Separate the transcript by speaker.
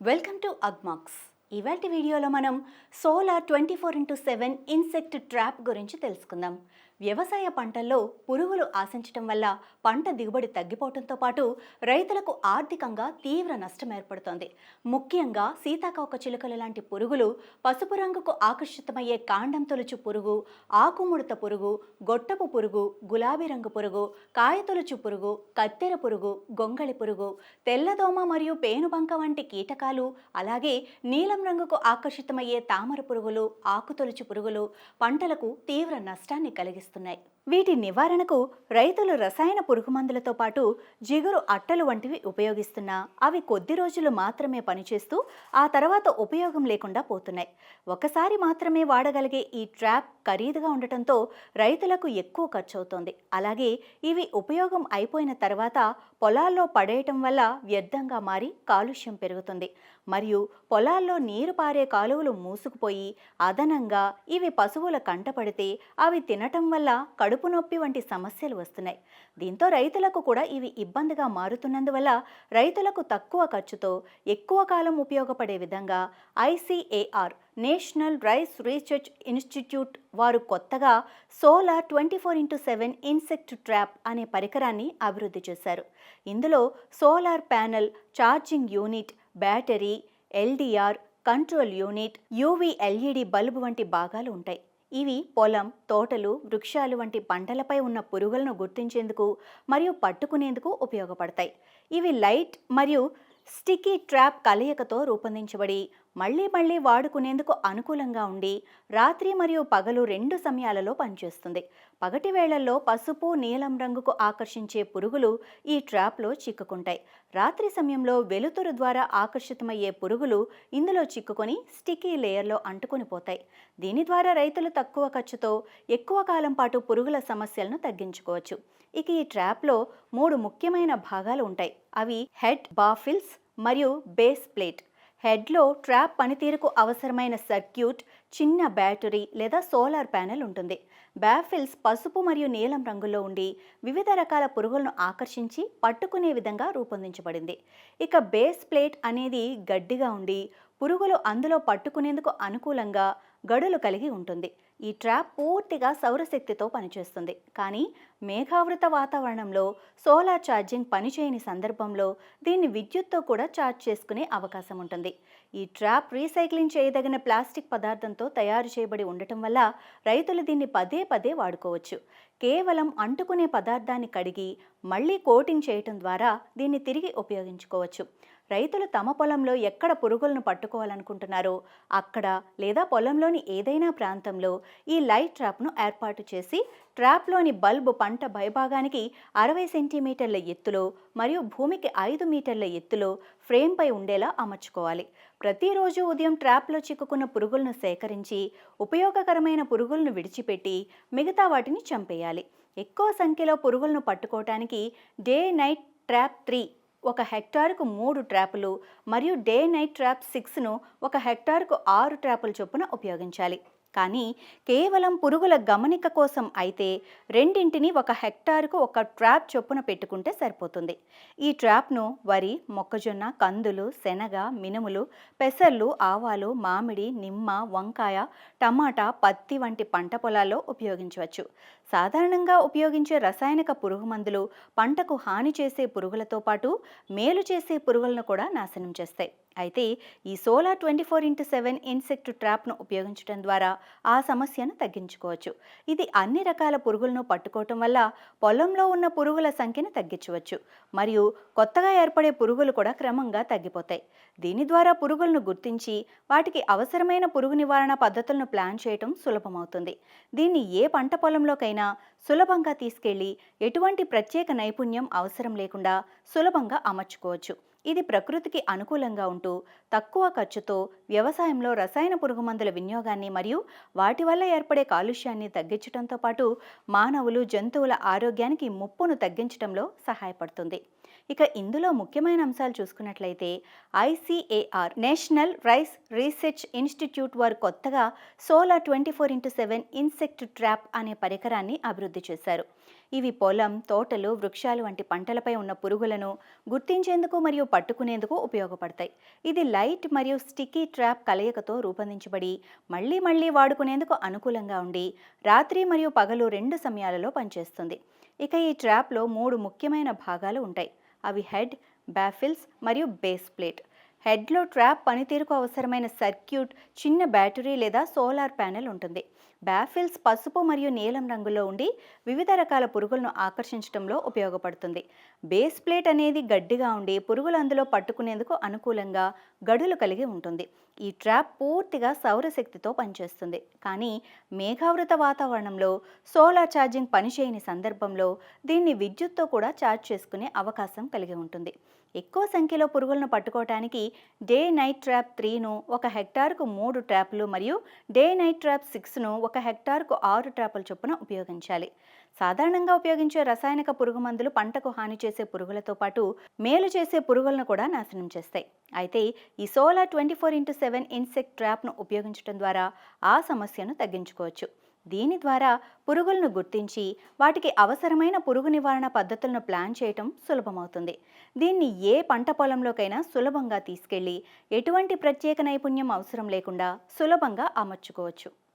Speaker 1: Welcome to Agmax ఇవాటి వీడియోలో మనం solar twenty four into seven insect trap గురించి తెలుసుకుందాం. వ్యవసాయ పంటల్లో పురుగులు ఆశించటం వల్ల పంట దిగుబడి తగ్గిపోవడంతో పాటు రైతులకు ఆర్థికంగా తీవ్ర నష్టం ఏర్పడుతోంది. ముఖ్యంగా సీతాకోక చిలుకలు లాంటి పురుగులు పసుపు రంగుకు ఆకర్షితమయ్యే కాండం తొలుచు పురుగు ఆకుముడత పురుగు గొట్టపు పురుగు గులాబీ రంగు పురుగు కాయతొలుచు పురుగు కత్తెర పురుగు గొంగళి పురుగు తెల్లదోమ మరియు పేనుబంక వంటి కీటకాలు అలాగే నీలం రంగుకు ఆకర్షితమయ్యే తామర పురుగులు ఆకుతొలుచు పురుగులు పంటలకు తీవ్ర నష్టాన్ని కలిగిస్తున్నాయి వీటి నివారణకు రైతులు రసాయన పురుగు మందులతో పాటు జిగురు అట్టలు వంటివి ఉపయోగిస్తున్నా అవి కొద్ది రోజులు మాత్రమే పనిచేస్తూ ఆ తర్వాత ఉపయోగం లేకుండా పోతున్నాయి. ఒకసారి మాత్రమే వాడగలిగే ఈ ట్రాప్ ఖరీదుగా ఉండటంతో రైతులకు ఎక్కువ ఖర్చు అవుతోంది అలాగే ఇవి ఉపయోగం అయిపోయిన తర్వాత పొలాల్లో పడేయటం వల్ల వ్యర్థంగా మారి కాలుష్యం పెరుగుతుంది. మరియు పొలాల్లో నీరు పారే కాలువలు మూసుకుపోయి అదనంగా ఇవి పశువుల కంటపడితే అవి తినటం వల్ల కడుపు నొప్పి వంటి సమస్యలు వస్తున్నాయి. దీంతో రైతులకు కూడా ఇవి ఇబ్బందిగా మారుతున్నందువల్ల రైతులకు తక్కువ ఖర్చుతో ఎక్కువ కాలం ఉపయోగపడే విధంగా ICAR national rice research institute వారు కొత్తగా solar twenty four into seven insect trap అనే పరికరాన్ని అభివృద్ధి చేశారు. ఇందులో solar panel charging unit battery LDR control unit UV LED bulb వంటి భాగాలు ఉంటాయి. ఇవి పొలం తోటలు వృక్షాలు వంటి పంటలపై ఉన్న పురుగులను గుర్తించేందుకు మరియు పట్టుకునేందుకు ఉపయోగపడతాయి. ఇవి లైట్ మరియు స్టికీ ట్రాప్ కలయికతో రూపొందించబడి మళ్ళీ మళ్ళీ వాడుకునేందుకు అనుకూలంగా ఉండి రాత్రి మరియు పగలు రెండు సమయాలలో పనిచేస్తుంది. పగటి వేళల్లో పసుపు నీలం రంగుకు ఆకర్షించే పురుగులు ఈ ట్రాప్లో చిక్కుకుంటాయి. రాత్రి సమయంలో వెలుతురు ద్వారా ఆకర్షితమయ్యే పురుగులు ఇందులో చిక్కుకొని స్టికీ లేయర్లో అంటుకొని పోతాయి. దీని ద్వారా రైతులు తక్కువ ఖర్చుతో ఎక్కువ కాలం పాటు పురుగుల సమస్యలను తగ్గించుకోవచ్చు. ఇక ఈ ట్రాప్లో మూడు ముఖ్యమైన భాగాలు ఉంటాయి. అవి హెడ్ బాఫిల్స్ మరియు బేస్ ప్లేట్. హెడ్లో ట్రాప్ పనితీరుకు అవసరమైన సర్క్యూట్ చిన్న బ్యాటరీ లేదా సోలార్ ప్యానెల్ ఉంటుంది. బ్యాఫిల్స్ పసుపు మరియు నీలం రంగులో ఉండి వివిధ రకాల పురుగులను ఆకర్షించి పట్టుకునే విధంగా రూపొందించబడింది. ఇక బేస్ ప్లేట్ అనేది గడ్డిగా ఉండి పురుగులు అందులో పట్టుకునేందుకు అనుకూలంగా గడులు కలిగి ఉంటుంది. ఈ ట్రాప్ పూర్తిగా సౌరశక్తితో పనిచేస్తుంది. కానీ మేఘావృత వాతావరణంలో సోలార్ ఛార్జింగ్ పనిచేయని సందర్భంలో దీన్ని విద్యుత్తో కూడా ఛార్జ్ చేసుకునే అవకాశం ఉంటుంది. ఈ ట్రాప్ రీసైక్లింగ్ చేయదగిన ప్లాస్టిక్ పదార్థంతో తయారు చేయబడి ఉండటం వల్ల రైతులు దీన్ని పదే పదే వాడుకోవచ్చు. కేవలం అంటుకునే పదార్థాన్ని కడిగి మళ్ళీ కోటింగ్ చేయటం ద్వారా దీన్ని తిరిగి ఉపయోగించుకోవచ్చు. రైతులు తమ పొలంలో ఎక్కడ పురుగులను పట్టుకోవాలనుకుంటున్నారో అక్కడ లేదా పొలంలోని ఏదైనా ప్రాంతంలో ఈ లైట్ ట్రాప్ను ఏర్పాటు చేసి ట్రాప్లోని బల్బు పంట భయభాగానికి అరవై సెంటీమీటర్ల ఎత్తులో మరియు భూమికి ఐదు మీటర్ల ఎత్తులో ఫ్రేమ్పై ఉండేలా అమర్చుకోవాలి. ప్రతిరోజు ఉదయం ట్రాప్లో చిక్కుకున్న పురుగులను సేకరించి ఉపయోగకరమైన పురుగులను విడిచిపెట్టి మిగతా వాటిని చంపేయాలి. ఎక్కువ సంఖ్యలో పురుగులను పట్టుకోవటానికి డే నైట్ ట్రాప్ త్రీ ఒక హెక్టార్కు మూడు ట్రాపులు మరియు డే నైట్ ట్రాప్ సిక్స్ను ఒక హెక్టార్కు ఆరు ట్రాపుల చొప్పున ఉపయోగించాలి. కానీ కేవలం పురుగుల గమనిక కోసం అయితే రెండింటిని ఒక హెక్టార్కు ఒక ట్రాప్ చొప్పున పెట్టుకుంటే సరిపోతుంది. ఈ ట్రాప్ను వరి మొక్కజొన్న కందులు శనగ మినుములు పెసర్లు ఆవాలు మామిడి నిమ్మ వంకాయ టమాటా పత్తి వంటి పంట పొలాల్లో ఉపయోగించవచ్చు. సాధారణంగా ఉపయోగించే రసాయనిక పురుగు మందులు పంటకు హాని చేసే పురుగులతో పాటు మేలు చేసే పురుగులను కూడా నాశనం చేస్తాయి. అయితే ఈ solar twenty four into seven insect ట్రాప్ను ఉపయోగించడం ద్వారా ఆ సమస్యను తగ్గించుకోవచ్చు. ఇది అన్ని రకాల పురుగులను పట్టుకోవటం వల్ల పొలంలో ఉన్న పురుగుల సంఖ్యను తగ్గించవచ్చు. మరియు కొత్తగా ఏర్పడే పురుగులు కూడా క్రమంగా తగ్గిపోతాయి. దీని ద్వారా పురుగులను గుర్తించి వాటికి అవసరమైన పురుగు నివారణ పద్ధతులను ప్లాన్ చేయటం సులభమవుతుంది. దీన్ని ఏ పంట పొలంలోకైనా సులభంగా తీసుకెళ్ళి ఎటువంటి ప్రత్యేక నైపుణ్యం అవసరం లేకుండా సులభంగా అమర్చుకోవచ్చు. ఇది ప్రకృతికి అనుకూలంగా ఉంటూ తక్కువ ఖర్చుతో వ్యవసాయంలో రసాయన పురుగుమందుల వినియోగాన్ని మరియు వాటి వల్ల ఏర్పడే కాలుష్యాన్ని తగ్గించడంతో పాటు మానవులు జంతువుల ఆరోగ్యానికి ముప్పును తగ్గించడంలో సహాయపడుతుంది. ఇక ఇందులో ముఖ్యమైన అంశాలు చూసుకున్నట్లయితే ICAR national rice research institute వారు కొత్తగా solar twenty four into seven insect trap అనే పరికరాన్ని అభివృద్ధి చేశారు. ఇవి పొలం తోటలు వృక్షాలు వంటి పంటలపై ఉన్న పురుగులను గుర్తించేందుకు మరియు పట్టుకునేందుకు ఉపయోగపడతాయి. ఇది లైట్ మరియు స్టిక్కీ ట్రాప్ కలయికతో రూపొందించబడి మళ్ళీ మళ్ళీ వాడుకునేందుకు అనుకూలంగా ఉండి రాత్రి మరియు పగలు రెండు సమయాలలో పనిచేస్తుంది. ఇక ఈ ట్రాప్లో మూడు ముఖ్యమైన భాగాలు ఉంటాయి. అవి హెడ్ బ్యాఫిల్స్ మరియు బేస్ ప్లేట్. హెడ్లో ట్రాప్ పనితీరుకు అవసరమైన సర్క్యూట్ చిన్న బ్యాటరీ లేదా సోలార్ ప్యానెల్ ఉంటుంది. బ్యాఫిల్స్ పసుపు మరియు నీలం రంగులో ఉండి వివిధ రకాల పురుగులను ఆకర్షించడంలో ఉపయోగపడుతుంది. బేస్ ప్లేట్ అనేది గడ్డిగా ఉండి పురుగులు అందులో పట్టుకునేందుకు అనుకూలంగా గడులు కలిగి ఉంటుంది. ఈ ట్రాప్ పూర్తిగా సౌరశక్తితో పనిచేస్తుంది. కానీ మేఘావృత వాతావరణంలో సోలార్ ఛార్జింగ్ పనిచేయని సందర్భంలో దీన్ని విద్యుత్తో కూడా ఛార్జ్ చేసుకునే అవకాశం కలిగి ఉంటుంది. ఎక్కువ సంఖ్యలో పురుగులను పట్టుకోవటానికి డే నైట్ ట్రాప్ త్రీను ఒక హెక్టార్కు మూడు ట్రాప్లు మరియు డే నైట్ ట్రాప్ సిక్స్ను ఒక హెక్టార్కు ఆరు ట్రాపుల చొప్పున ఉపయోగించాలి. సాధారణంగా ఉపయోగించే రసాయనిక పురుగు మందులు పంటకు హాని చేసే పురుగులతో పాటు మేలు చేసే పురుగులను కూడా నాశనం చేస్తాయి. అయితే ఈ solar twenty four into seven insect ట్రాప్ను ఉపయోగించడం ద్వారా ఆ సమస్యను తగ్గించుకోవచ్చు. దీని ద్వారా పురుగులను గుర్తించి వాటికి అవసరమైన పురుగు నివారణ పద్ధతులను ప్లాన్ చేయటం సులభమవుతుంది. దీన్ని ఏ పంట పొలంలోకైనా సులభంగా తీసుకెళ్ళి ఎటువంటి ప్రత్యేక నైపుణ్యం అవసరం లేకుండా సులభంగా అమర్చుకోవచ్చు.